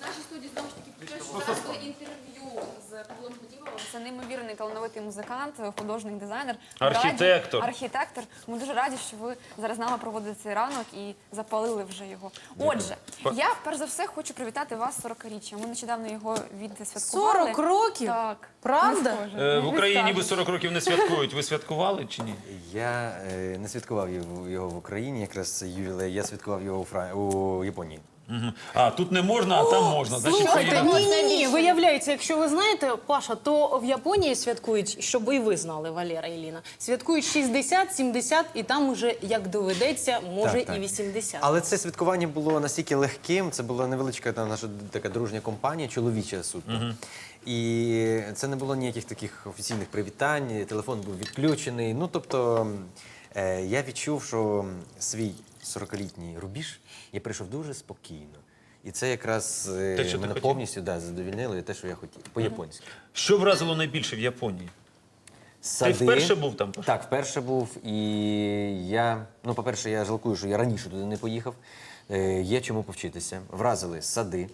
В нашій студії знову ж таки почали інтерв'ю з Павлом Гудімовим. Це неймовірний талановитий музикант, художник, дизайнер. Архітектор. Раді- архітектор. Ми дуже раді, що ви зараз з нами проводите цей ранок і запалили вже його. Отже, я перш за все хочу привітати вас з 40-річчям. Ми нещодавно його відсвяткували. 40 років? Так. Правда? Не схоже. Е, В Україні ви скажеш. 40 років не святкують. Ви святкували чи ні? Я е, не святкував його, його в Україні, якраз це ювілей. Я святкував його у, Фран... у Японії. Мгм. А тут не можна, а там можна. Значить, Слухайте, ні, ні, ні. Виявляється, якщо ви знаєте, Паша, то в Японії святкують, щоб і ви знали, Валера і Ліна, святкують 60, 70, і там уже, як доведеться, може Так, так. і 80. Але це святкування було настільки легким. Це була невеличка наша така дружня компанія, чоловіча суто. І це не було ніяких таких офіційних привітань. Телефон був відключений. Ну тобто е, я відчув, що свій 40-літній рубіж я прийшов дуже спокійно. І це якраз е, Те, що мене повністю да, задовільнило і те, що я хотів. По-японськи. Що вразило найбільше в Японії? Сади. вперше був там? Так, вперше був. І я, ну, по-перше, я жалкую, що я раніше туди не поїхав. Е, є чому повчитися. Вразили сади,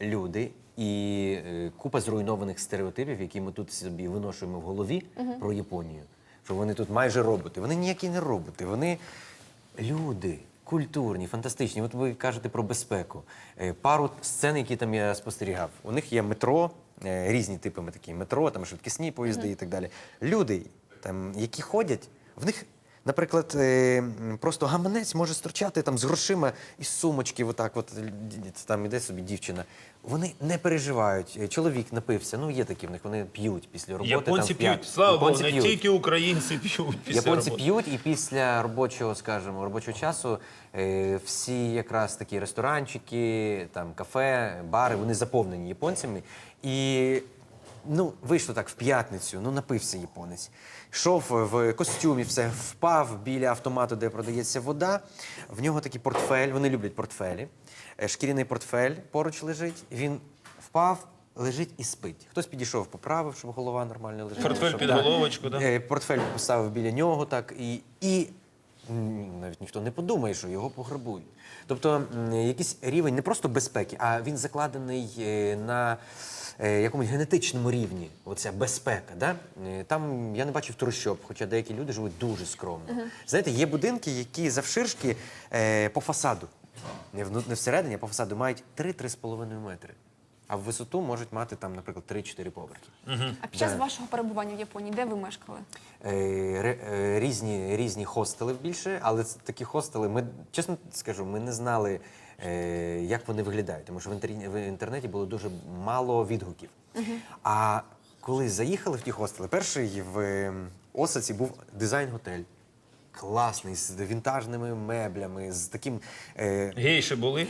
люди і е, купа зруйнованих стереотипів, які ми тут собі виношуємо в голові про Японію. Що вони тут майже роботи. Вони ніякі не роботи. Вони люди. Культурні, фантастичні. От ви кажете про безпеку. Е, Пару сцен, які там я спостерігав. У них є метро, е, різні типи такі метро, там швидкісні поїзди і так далі. Люди, там, які ходять, в них, наприклад, е, просто гаманець може строчати там з грошима із сумочки, отак, от д- там іде собі дівчина. Вони не переживають. Е, Чоловік напився. Ну, є такі в них, вони п'ють після роботи. Японці там, п'ють. Слава Богу, не тільки українці п'ють після Японці роботи. п'ють, і після робочого, скажімо, робочого часу е, всі якраз такі ресторанчики, там кафе, бари, вони заповнені японцями. І ну, вийшло так в п'ятницю, ну напився японець. Йшов в костюмі, все, впав біля автомату, де продається вода. В нього такий портфель, вони люблять портфелі. Е, Шкіряний портфель поруч лежить. Він впав, лежить і спить. Хтось підійшов, поправив, щоб голова нормально лежала. Портфель щоб- під да. головочку, да? Е, Портфель поставив біля нього, так і, і навіть ніхто не подумає, що його пограбують. Тобто якийсь рівень не просто безпеки, а він закладений е, на е, якомусь генетичному рівні. Оця безпека. Да? Е, Там я не бачив трущоб, хоча деякі люди живуть дуже скромно. Знаєте, є будинки, які завширшки е, по фасаду, не вну- не всередині, а по фасаду мають 3-3,5 метри. А в висоту можуть мати там, наприклад, 3-4 поверхи. А під час Да. вашого перебування в Японії, де ви мешкали? Е, е, різні, різні хостели більше, але це такі хостели, ми, чесно скажу, ми не знали, е, як вони виглядають, тому що в, інтернеті було дуже мало відгуків. А коли заїхали в ті хостели, перший в е, Осаці був дизайн-готель. Класний, з вінтажними меблями, з таким. Е, Гейші були,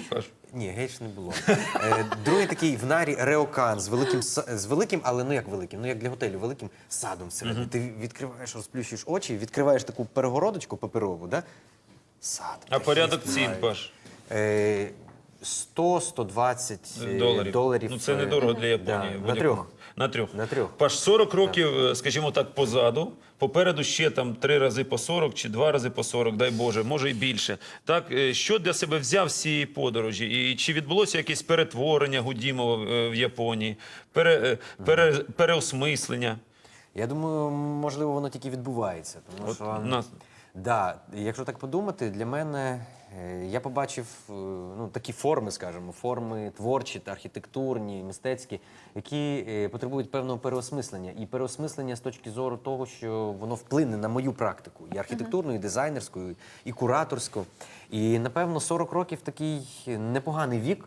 ні, гейш не було. Е, другий такий в нарі реокан з великим з великим, але ну як великим, ну як для готелю, великим садом всередині. Ти відкриваєш, розплющуєш очі, відкриваєш таку перегородочку паперову, да? Сад. А порядок цін. Паш? Е, 100-120 е, Доларів. доларів. Ну, це е, недорого для Японії. да, на трьох. На трьох. На трьох. Паш, 40 років, е, скажімо так, позаду. Попереду ще там три рази по 40 чи два рази по 40, дай Боже, може і більше. Так, е, що для себе взяв з цієї подорожі? І чи відбулося якесь перетворення Гудімова е, в Японії, пере, е, пере, переосмислення? Я думаю, можливо, воно тільки відбувається. Тому От що нас- да, якщо так подумати, для мене е, я побачив е, ну, такі форми, скажімо, форми творчі та архітектурні, мистецькі, які е, потребують певного переосмислення. І переосмислення з точки зору того, що воно вплине на мою практику і архітектурну, і дизайнерську, і кураторську. І напевно 40 років такий непоганий вік,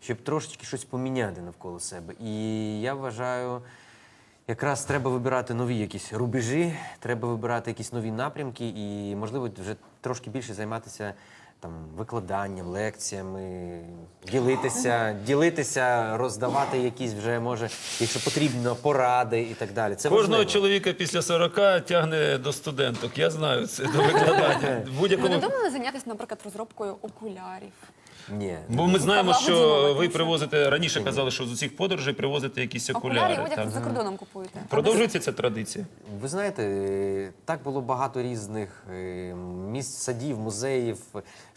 щоб трошечки щось поміняти навколо себе. І я вважаю. Якраз треба вибирати нові якісь рубежі, треба вибирати якісь нові напрямки і, можливо, вже трошки більше займатися там викладанням, лекціями, ділитися, ділитися, роздавати якісь вже може, якщо потрібно, поради і так далі. Це Кожного важливо. чоловіка після 40 тягне до студенток. Я знаю це до викладання. Ви будь-якому не думали зайнятися, наприклад, розробкою окулярів? Ні. Бо ми знаємо, що ви привозите раніше казали, що з усіх подорожей привозите якісь Окуляри окуляри. одяг за кордоном купуєте. Продовжується ця традиція. Ви знаєте, так було багато різних е, місць, садів, музеїв,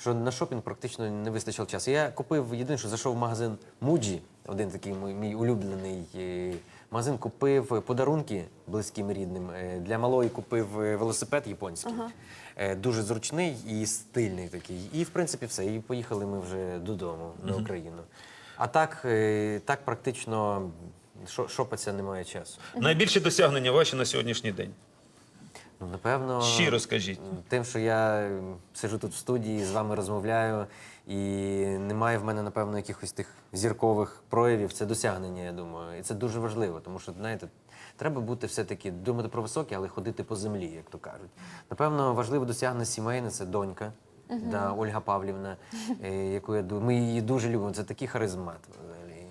що на шопінг практично не вистачило часу. Я купив єдине, що зайшов в магазин Муджі, один такий мій, мій улюблений е, магазин, купив подарунки близьким рідним. Е, Для малої купив е, велосипед японський. ага. Дуже зручний і стильний такий. І в принципі все. І поїхали ми вже додому на Україну. А так, е, так практично шопаться немає часу. Найбільші досягнення ваші на сьогоднішній день. Ну, напевно, Щиро скажіть. Тим, що я сижу тут в студії, з вами розмовляю, і немає в мене, напевно, якихось тих зіркових проявів, це досягнення, я думаю. І це дуже важливо, тому що, знаєте, треба бути все-таки думати про високе, але ходити по землі, як то кажуть. Напевно, важливе досягнення сімейне це донька. Да, Ольга Павлівна, е, яку я ду- ми її дуже любимо. Це такий харизмат.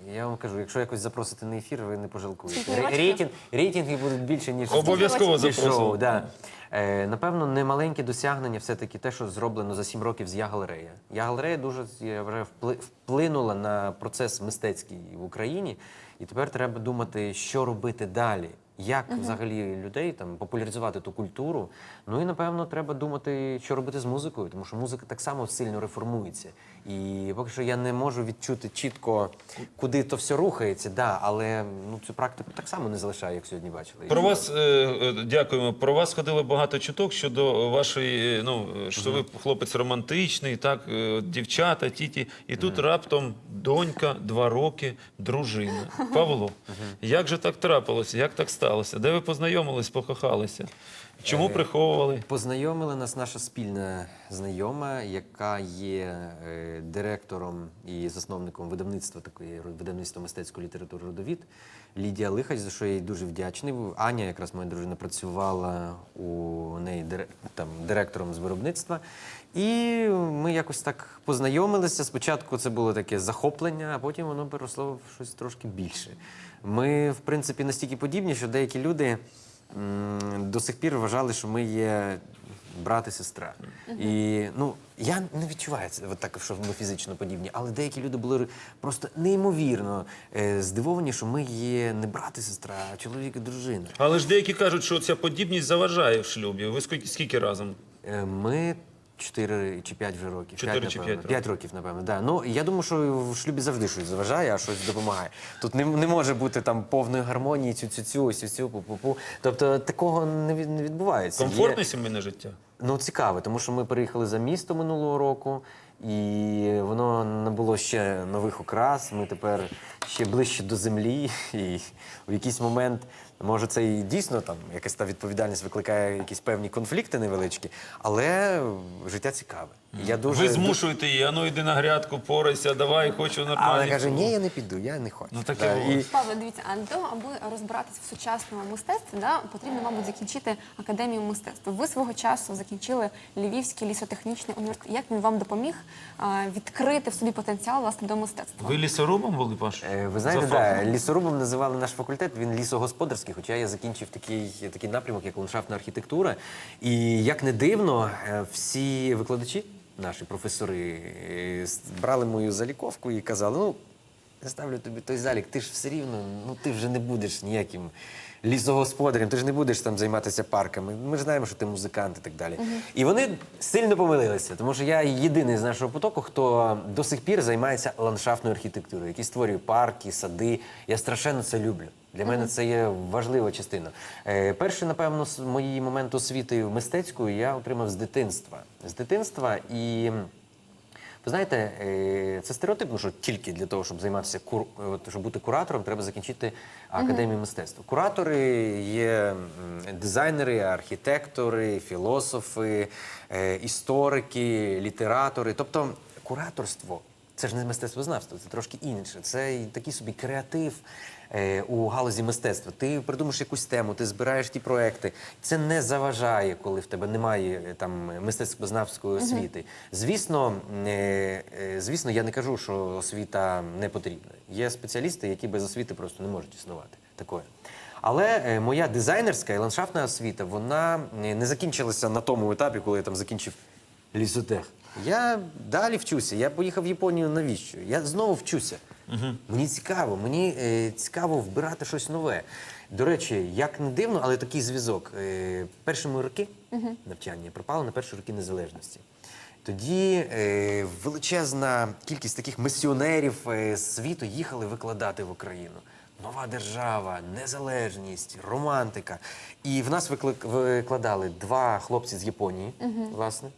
Я вам кажу, якщо якось запросите на ефір, ви не пожалкуєте. Ре- Рейтинг, рейтинги будуть більше, ніж Обов'язково ніж шоу, да. Е, напевно, немаленьке досягнення все-таки те, що зроблено за сім років з Ягалерея. Ягалерея дуже я вважаю, впли- вплинула на процес мистецький в Україні, і тепер треба думати, що робити далі. Як взагалі людей там популяризувати ту культуру? Ну і напевно треба думати, що робити з музикою, тому що музика так само сильно реформується. І поки що я не можу відчути чітко, куди то все рухається, да, але ну цю практику так само не залишаю, як сьогодні бачили. Про вас е, е, дякуємо. Про вас ходило багато чуток щодо вашої, е, ну що ви хлопець романтичний, так е, дівчата, тіті. І тут раптом донька, два роки, дружина. Павло, як же так трапилося? Як так сталося? Де ви познайомились, покохалися? Чому приховували? Познайомила нас наша спільна знайома, яка є е, директором і засновником видавництва такої видавництва мистецької літератури Родовід Лідія Лихач, за що я їй дуже вдячний. Аня, якраз моя дружина, працювала у неї там, директором з виробництва. І ми якось так познайомилися. Спочатку це було таке захоплення, а потім воно переросло в щось трошки більше. Ми, в принципі, настільки подібні, що деякі люди до сих пір вважали, що ми є брат і сестра. І ну я не відчуваю це от так, що ми фізично подібні, але деякі люди були просто неймовірно е, здивовані, що ми є не брат і сестра, а чоловік і дружина. Але ж деякі кажуть, що ця подібність заважає в шлюбі. Ви скільки, скільки разом? Е, Ми. Чотири чи п'ять вже років. Чотири П'ять, чи напевно. п'ять П'ять років, напевно. Да. Ну, я думаю, що в шлюбі завжди щось заважає, а щось допомагає. Тут не, не може бути там повної гармонії, цю-цю-цю, ось цю пу-пу-пу. Тобто такого не, від- не відбувається. Є- Комфортне сімейне життя? Ну, цікаве, тому що ми переїхали за місто минулого року, і воно набуло ще нових окрас. Ми тепер ще ближче до землі. І в якийсь момент, може, це і дійсно там якась та відповідальність викликає якісь певні конфлікти невеличкі, але життя цікаве. Я дуже Ви змушуєте її, а ну йди на грядку, порайся, давай, хочу А вона каже: ні, я не піду, я не хочу. Ну, таке Да, і- Павло, дивіться, а для того, аби розбиратися в сучасному мистецтві, да, потрібно, мабуть, закінчити академію мистецтва. Ви свого часу закінчили Львівський лісотехнічний університет. Як він вам допоміг а, відкрити в собі потенціал власне до мистецтва? Ви лісорубом були, Паш? Е, Ви знаєте, да, лісорубом називали наш факультет, він лісогосподарський, хоча я закінчив такий, такий напрямок, як ландшафтна архітектура. І як не дивно, е, всі викладачі, наші професори, е, брали мою заліковку і казали: ну, я ставлю тобі той залік, ти ж все рівно, ну ти вже не будеш ніяким лісогосподарем, ти ж не будеш там займатися парками. Ми ж знаємо, що ти музикант і так далі. І вони сильно помилилися, тому що я єдиний з нашого потоку, хто до сих пір займається ландшафтною архітектурою, який створює парки, сади. Я страшенно це люблю. Для мене це є важлива частина. Е, перший, напевно, с- мої моменти освіти мистецької я отримав з дитинства. З дитинства і. Ви знаєте, е, це стереотипно, що тільки для того, щоб займатися кур... щоб бути куратором, треба закінчити академію мистецтва. Куратори є дизайнери, архітектори, філософи, е, історики, літератори. Тобто кураторство це ж не мистецтвознавство, це трошки інше. Це такий собі креатив е, у галузі мистецтва. Ти придумаєш якусь тему, ти збираєш ті проекти. Це не заважає, коли в тебе немає е, там мистецтвознавської освіти. Звісно, е, е, звісно, я не кажу, що освіта не потрібна. Є спеціалісти, які без освіти просто не можуть існувати. Такое. Але е, моя дизайнерська і ландшафтна освіта вона е, не закінчилася на тому етапі, коли я там закінчив лісотех. Я далі вчуся. Я поїхав в Японію навіщо? Я знову вчуся. Мені цікаво, мені е, цікаво вбирати щось нове. До речі, як не дивно, але такий зв'язок. Е, перші мої роки навчання пропали на перші роки незалежності. Тоді е, величезна кількість таких місіонерів е, світу їхали викладати в Україну. Нова держава, незалежність, романтика. І в нас викли- викладали два хлопці з Японії, власне.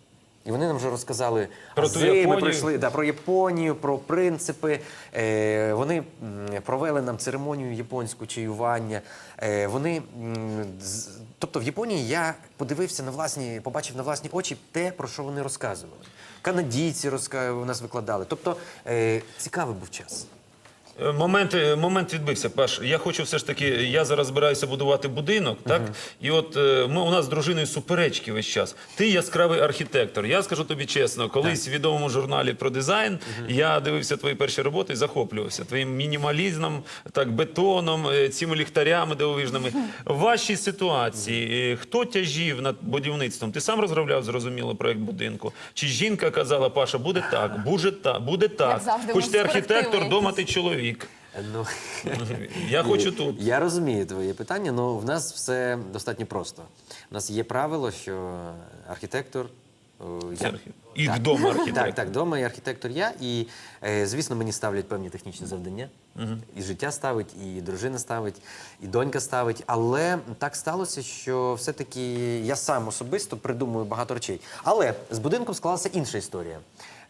І вони нам вже розказали Про ази, ми Японію. да, про Японію, про принципи. Е, вони провели нам церемонію японську чаювання. Е, вони, тобто в Японії я подивився на власні, побачив на власні очі те, про що вони розказували. Канадійці розка... у нас викладали. Тобто е, цікавий був час. Е, Момент, е, момент відбився. Паш, я хочу все ж таки, я зараз збираюся будувати будинок, так? І от е, ми у нас з дружиною суперечки весь час. Ти яскравий архітектор. Я скажу тобі чесно, колись в відомому журналі про дизайн я дивився твої перші роботи і захоплювався твоїм мінімалізмом, так, бетоном, цими ліхтарями дивовижними. В вашій ситуації хто тяжів над будівництвом? Ти сам розробляв зрозуміло проект будинку? Чи жінка казала, Паша, буде так, буде так, буде так. Хоч ти архітектор, дома ти чоловік. Ну, Я хочу тут. Я розумію твоє питання, але в нас все достатньо просто. У нас є правило, що архітектор. я. І вдома архітектор. Так, так, вдома і архітектор я. І, е, звісно, мені ставлять певні технічні завдання. І життя ставить, і дружина ставить, і донька ставить. Але так сталося, що все-таки я сам особисто придумую багато речей. Але з будинком склалася інша історія.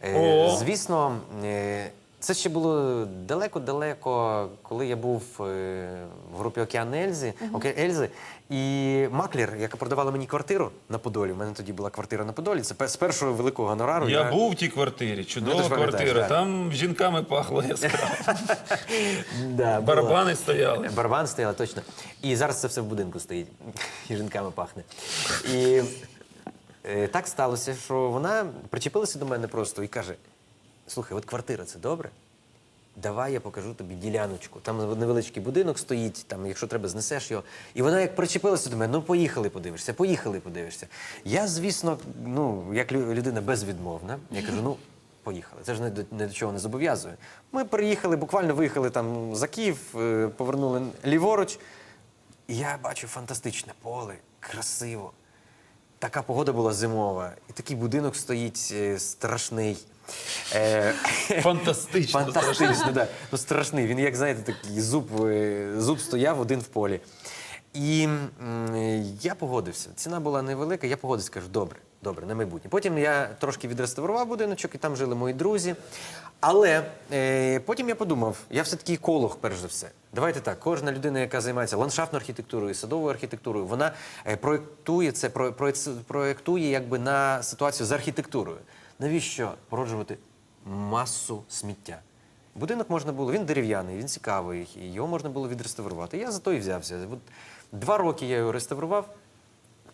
Е, О! Звісно, е, це ще було далеко-далеко, коли я був е, в групі Океан Ельзи, Оке Ельзи. І маклер, яка продавала мені квартиру на Подолі, у мене тоді була квартира на Подолі. Це з першого великого гонорару. Я був в тій квартирі, чудова Ну, квартира. так. Там жінками пахло яскраво. Да, було. Барабани стояли. Барабан стояла, точно. І зараз це все в будинку стоїть. І жінками пахне. І е, так сталося, що вона причепилася до мене просто і каже: слухай, от квартира це добре. Давай я покажу тобі діляночку. Там невеличкий будинок стоїть, там, якщо треба, знесеш його. І вона як причепилася до мене, ну поїхали подивишся, поїхали подивишся. Я, звісно, ну, як людина безвідмовна, я кажу, ну, поїхали. Це ж не до, не до чого не зобов'язує. Ми приїхали, буквально виїхали там за Київ, е, повернули ліворуч. І я бачу фантастичне поле, красиво. Така погода була зимова, і такий будинок стоїть е, страшний. Е, Фантастично. Фантастично, да. Ну страшний. Він, як знаєте, такий зуб, е, зуб стояв один в полі. І м, я погодився. Ціна була невелика, я погодився, кажу, добре, добре, на майбутнє. Потім я трошки відреставрував будиночок, і там жили мої друзі. Але е, потім я подумав, я все-таки еколог, перш за все. Давайте так, кожна людина, яка займається ландшафтною архітектурою, садовою архітектурою, вона е, проєктує це, про- проєц- проєктує якби на ситуацію з архітектурою. Навіщо породжувати масу сміття? Будинок можна було, він дерев'яний, він цікавий, його можна було відреставрувати. Я за то і взявся. Два роки я його реставрував,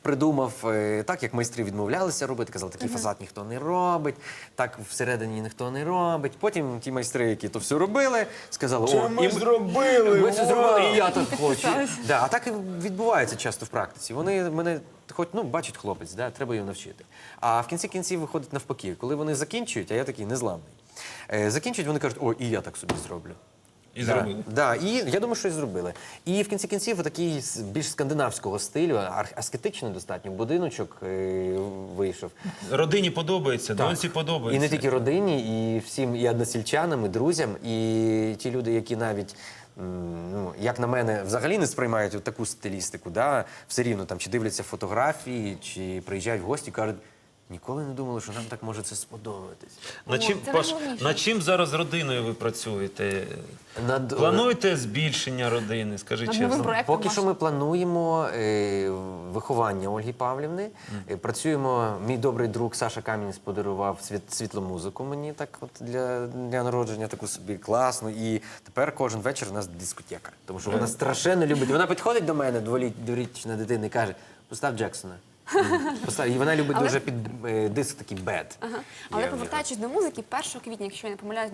придумав е, так, як майстри відмовлялися робити. Казали, такий фасад ніхто не робить, так всередині ніхто не робить. Потім ті майстри, які то все робили, сказали, о, ми і зробили, Ми це зробили, і я так хочу. Да, а так і відбувається часто в практиці. Вони мене хоч ну бачить хлопець, да, треба його навчити. А в кінці кінців виходить навпаки, коли вони закінчують, а я такий незламний. Е, закінчують, вони кажуть, о, і я так собі зроблю. І зробили. Да, і я думаю, що і зробили. І в кінці кінців такий більш скандинавського стилю, аскетичний достатньо будиночок е, вийшов. Родині подобається, доньці І подобається. не тільки родині, і всім і односельчанам, і друзям, і ті люди, які навіть. м, Ну, як на мене, взагалі не сприймають от таку стилістику, да? все рівно там чи дивляться фотографії, чи приїжджають в гості, кажуть, ніколи не думали, що нам так може це сподобатись. Над чим, Це Паш, найголовніше. над чим зараз з родиною ви працюєте? Над, е, Плануєте збільшення родини? Скажи Над новим чесно. проектом Поки що ми плануємо е, виховання Ольги Павлівни. Е, Працюємо. Мій добрий друг Саша Камінець подарував світ, світлу музику мені так от для, для народження, таку собі класну. І тепер кожен вечір у нас дискотека. Тому що вона страшенно любить. Вона підходить до мене, дволіт- дворічна дитина, і каже: постав Джексона. І вона любить Але- дуже під е, диск такий бед. Ага. Але повертаючись до музики, 1 квітня, якщо я не помиляюсь,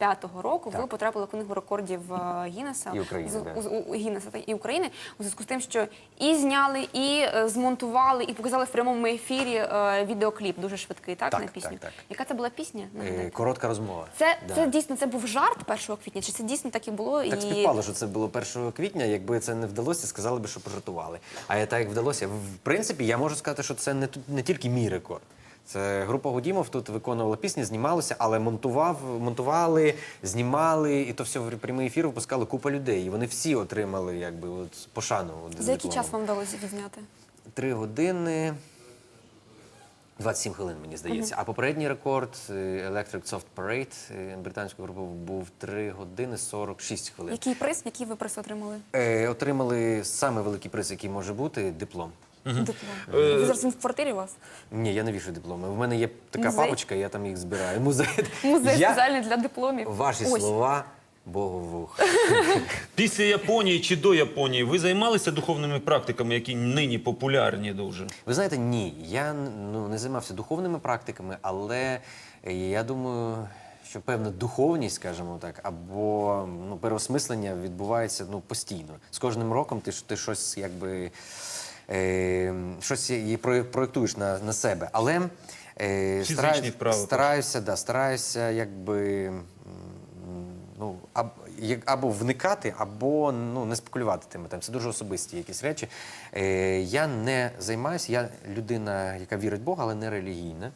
2005 року ви потрапили в книгу рекордів е, Гіннеса І України, з- да. у- Гіннеса та і України у зв'язку з тим, що і зняли, і е, змонтували, і показали в прямому ефірі е, відеокліп дуже швидкий, так, Так, на пісню. так, так. Яка це була пісня? Е, Коротка розмова. Це, Да. це дійсно це був жарт 1 квітня, чи це дійсно так і було? Так і... співпало, що це було 1 квітня. Якби це не вдалося, сказали б, що пожартували. А я так як вдалося. В принципі, я можу сказати, що це не не тільки мій рекорд. Це група Гудімов тут виконувала пісні, знімалося, але монтував, монтували, знімали, і то все в прямий ефір випускали купа людей. І вони всі отримали якби от пошану. от, За який час вам вдалося відзняти? Три години. 27 хвилин, мені здається. А попередній рекорд е, Electric Soft Parade е, британської групи був 3 години 46 хвилин. Який приз, який ви приз отримали? Е, отримали самий великий приз, який може бути диплом. Диплом. Ви зараз він в квартирі у вас? Ні, я не вішаю дипломи. У мене є така Музей? папочка, я там їх збираю. Музей. Музей я... спеціальний для дипломів. Ваші Ось. слова Богу в вух. Після Японії чи до Японії ви займалися духовними практиками, які нині популярні дуже? Ви знаєте, ні, я ну, не займався духовними практиками, але е, я думаю, що певна духовність, скажімо так, або ну, переосмислення відбувається ну, постійно. З кожним роком ти, ж- ти щось якби. Е, щось і про- проєктуєш на, на себе. Але е, стараюсь- вправи. стараюся, да, стараюся якби. Ну, аб, як- або вникати, або ну, не спекулювати тими там. Це дуже особисті якісь речі. Е, я не займаюся, я людина, яка вірить в Бога, але не релігійна.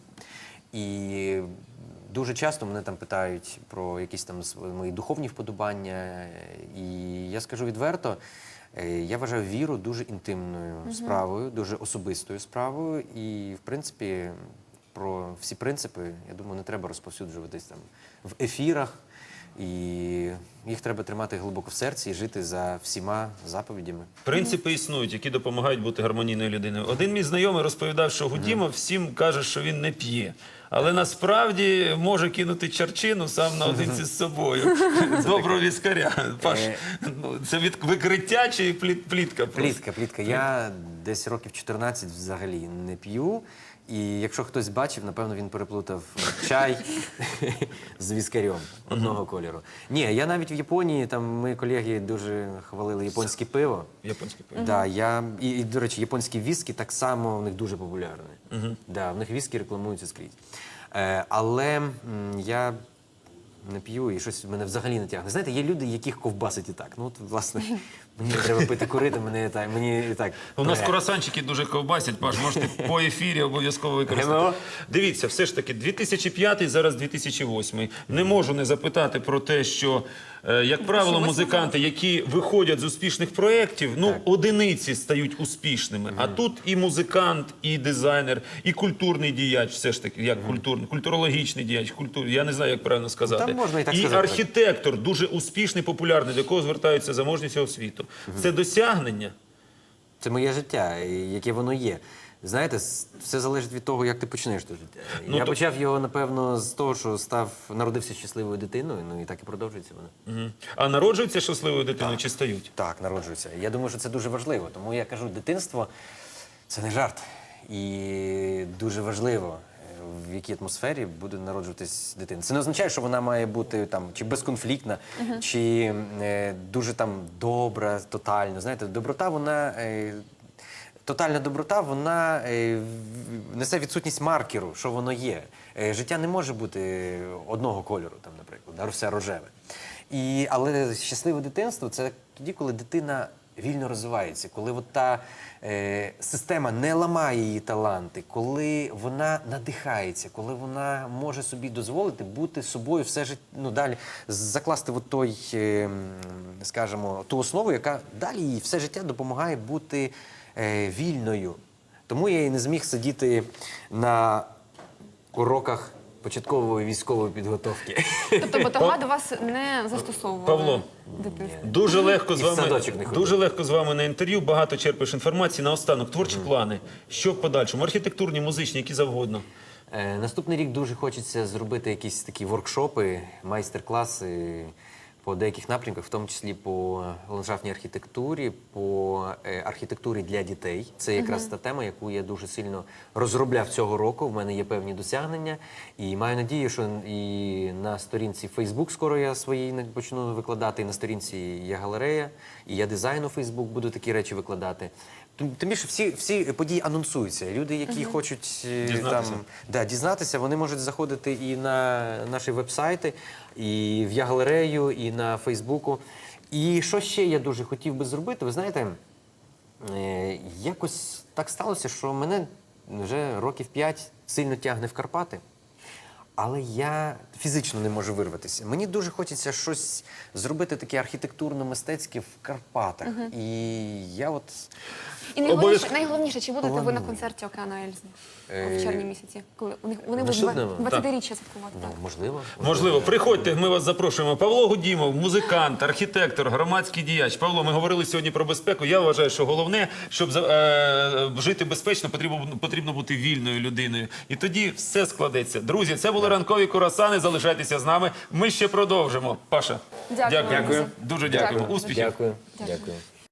І дуже часто мене там питають про якісь там мої духовні вподобання. І я скажу відверто, я вважаю віру дуже інтимною справою, дуже особистою справою. І, в принципі, про всі принципи, я думаю, не треба розповсюджуватись там в ефірах. І їх треба тримати глибоко в серці і жити за всіма заповідями. Принципи існують, які допомагають бути гармонійною людиною. Один мій знайомий розповідав, що Гудіма всім каже, що він не п'є. Але насправді може кинути чарчину сам наодинці з собою. Доброго віскаря. Паш, Е. ну, це від викриття чи пліт- плітка? Плітка, плітка. Я десь років 14 взагалі не п'ю. І якщо хтось бачив, напевно, він переплутав чай з віскарем одного кольору. Ні, я навіть в Японії, там мої колеги дуже хвалили японське пиво. Японське пиво. Да, я, і, і, до речі, японські віскі так само в них дуже популярні. Да, в них віскі рекламуються скрізь. Е, але м, я не п'ю і щось мене взагалі не тягне. Знаєте, є люди, яких ковбасить і так. Ну, от, власне, мені не треба пити курити, мене і так, мені так. У нас курасанчики дуже ковбасять, Паш, можете по ефірі обов'язково використати. Дивіться, все ж таки, 2005, зараз 2008. Не можу не запитати про те, що, як правило, музиканти, які виходять з успішних проєктів, ну, одиниці стають успішними. А тут і музикант, і дизайнер, і культурний діяч, все ж таки, як культурний, культурологічний діяч, культур, я не знаю, як правильно сказати. Там можна і так і архітектор дуже успішний, популярний, до якого звертаються заможні всього світу. Це досягнення. Це моє життя, яке воно є. Знаєте, все залежить від того, як ти почнеш життя. Ну, я то- почав його, напевно, з того, що став народився щасливою дитиною, ну і так і продовжується воно. Мгм. А народжуються щасливою дитиною чи стають? Так, народжуються. Я думаю, що це дуже важливо. Тому я кажу, дитинство це не жарт. І дуже важливо, в якій атмосфері буде народжуватись дитина. Це не означає, що вона має бути там чи безконфліктна, чи е, дуже там добра, тотально. Знаєте, доброта, вона. Е, Тотальна доброта, вона е, несе відсутність маркеру, що воно є. Е, життя не може бути одного кольору, там, наприклад, все рожеве. І, але щасливе дитинство це тоді, коли дитина вільно розвивається, коли от та е, система не ламає її таланти, коли вона надихається, коли вона може собі дозволити бути собою все життя, ну далі закласти от той, е, скажімо, ту основу, яка далі їй все життя допомагає бути вільною. Тому я і не зміг сидіти на уроках початкової військової підготовки. Тобто батога до вас не застосовували? Павло. Дуже легко з вами дуже легко з вами на інтерв'ю. Багато черпаєш інформації. Наостанок творчі плани. Що в подальшому? Архітектурні, музичні, які завгодно. Е, Наступний рік дуже хочеться зробити якісь такі воркшопи, майстер-класи по деяких напрямках, в тому числі по ландшафтній архітектурі, по е, архітектурі для дітей. Це якраз та тема, яку я дуже сильно розробляв цього року. В мене є певні досягнення, і маю надію, що і на сторінці Facebook скоро я свої почну викладати, і на сторінці є галерея, і я дизайну Facebook буду такі речі викладати. Тим більше всі, всі події анонсуються. Люди, які хочуть е, Дізнатися. там да, дізнатися, вони можуть заходити і на наші веб-сайти, і в Я-галерею, і на Фейсбуку. І що ще я дуже хотів би зробити, ви знаєте, е, якось так сталося, що мене вже років п'ять сильно тягне в Карпати. Але я фізично не можу вирватися. Мені дуже хочеться щось зробити таке архітектурно-мистецьке в Карпатах. І я от І найголовніше, Обов'язково. найголовніше, чи будете ви на Планую. концерті Океана Ельзи Е, в червні місяці, коли у них вони на будуть Шипнево? 20-річчя святкувати. ну, Так. можливо. Можливо, приходьте, ми вас запрошуємо. Павло Гудімов, музикант, архітектор, громадський діяч. Павло, ми говорили сьогодні про безпеку. Я вважаю, що головне, щоб за- е, жити безпечно, потрібно, потрібно бути вільною людиною. І тоді все складеться. Друзі, це були ранкові курасани. Залишайтеся з нами. Ми ще продовжимо. Паша, Дякую. Дуже дякуємо. Дякую. Успіхів. Дякую. Дякую. Дякую.